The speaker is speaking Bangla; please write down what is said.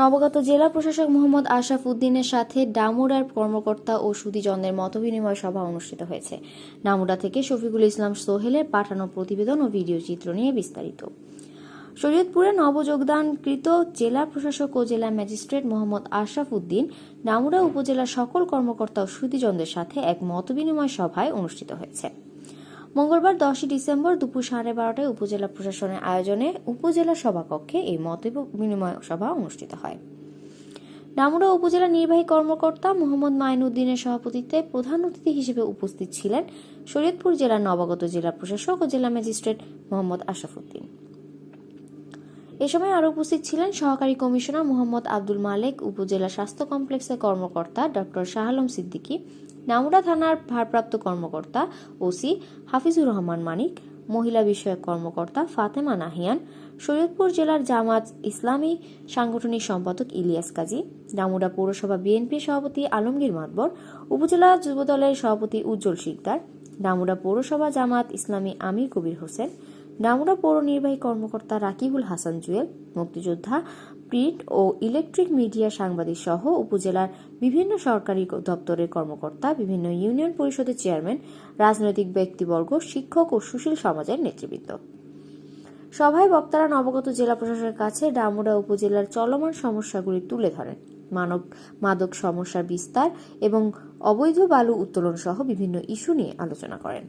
নবগত জেলা প্রশাসক মোহাম্মদ আশরাফ উদ্দিনের সাথে ডামুরার কর্মকর্তা ও সুদীজনদের মতবিনিময় সভা অনুষ্ঠিত হয়েছে। ডামুডা থেকে শফিকুল ইসলাম সোহেলের পাঠানো প্রতিবেদন ও ভিডিও চিত্র নিয়ে বিস্তারিত। শরীয়তপুরে নবযোগদানকৃত জেলা প্রশাসক ও জেলা ম্যাজিস্ট্রেট মোহাম্মদ আশরাফ উদ্দিন ডামুডা উপজেলার সকল কর্মকর্তা ও সুদীজনদের সাথে এক মতবিনিময় সভায় অনুষ্ঠিত হয়েছে। মঙ্গলবার দশই ডিসেম্বর দুপুর সাড়ে বারোটায় উপজেলা প্রশাসনের আয়োজনে উপজেলা সভাকক্ষে এই মত বিনিময় সভা অনুষ্ঠিত হয়। ডামুড়া উপজেলা নির্বাহী কর্মকর্তা মোহাম্মদ মাইনুদ্দিনের সভাপতিত্বে প্রধান অতিথি হিসেবে উপস্থিত ছিলেন শরীয়তপুর জেলার নবাগত জেলা প্রশাসক ও জেলা ম্যাজিস্ট্রেট মোহাম্মদ আশরাফুদ্দিন। এ সময় আরও উপস্থিত ছিলেন সহকারী কমিশনার মোহাম্মদ আব্দুল মালেক, উপজেলা স্বাস্থ্য কমপ্লেক্সের কর্মকর্তা ডক্টর শাহ আলম সিদ্দিকী, নামুরা থানার ভারপ্রাপ্ত কর্মকর্তা ওসি হাফিজুর রহমান মানিক, মহিলা বিষয়ক কর্মকর্তা ফাতেমা নাহিয়ান শরীয়তপুর জেলার জামাত ইসলামী সাংগঠনিক সম্পাদক ইলিয়াস কাজী ডামুডা পৌরসভা বিএনপি সভাপতি আলমগীর মাতবর, উপজেলা যুবদলের সভাপতি উজ্জ্বল শিকদার ডামুডা পৌরসভা জামাত ইসলামী আমির কবির হোসেন ডামুডা পৌর নির্বাহী কর্মকর্তা রাকিবুল হাসান জুয়েল, মুক্তিযোদ্ধা প্রিন্ট ও ইলেকট্রিক মিডিয়া সাংবাদিক সহ উপজেলার বিভিন্ন সরকারি দপ্তরের কর্মকর্তা, বিভিন্ন ইউনিয়ন পরিষদের চেয়ারম্যান, রাজনৈতিক ব্যক্তিবর্গ, শিক্ষক ও সুশীল সমাজের নেতৃবৃন্দ। সভায় বক্তারা নবগত জেলা প্রশাসনের কাছে ডামুডা উপজেলার চলমান সমস্যাগুলি তুলে ধরেন। মানব মাদক সমস্যার বিস্তার এবং অবৈধ বালু উত্তোলন সহ বিভিন্ন ইস্যু নিয়ে আলোচনা করেন।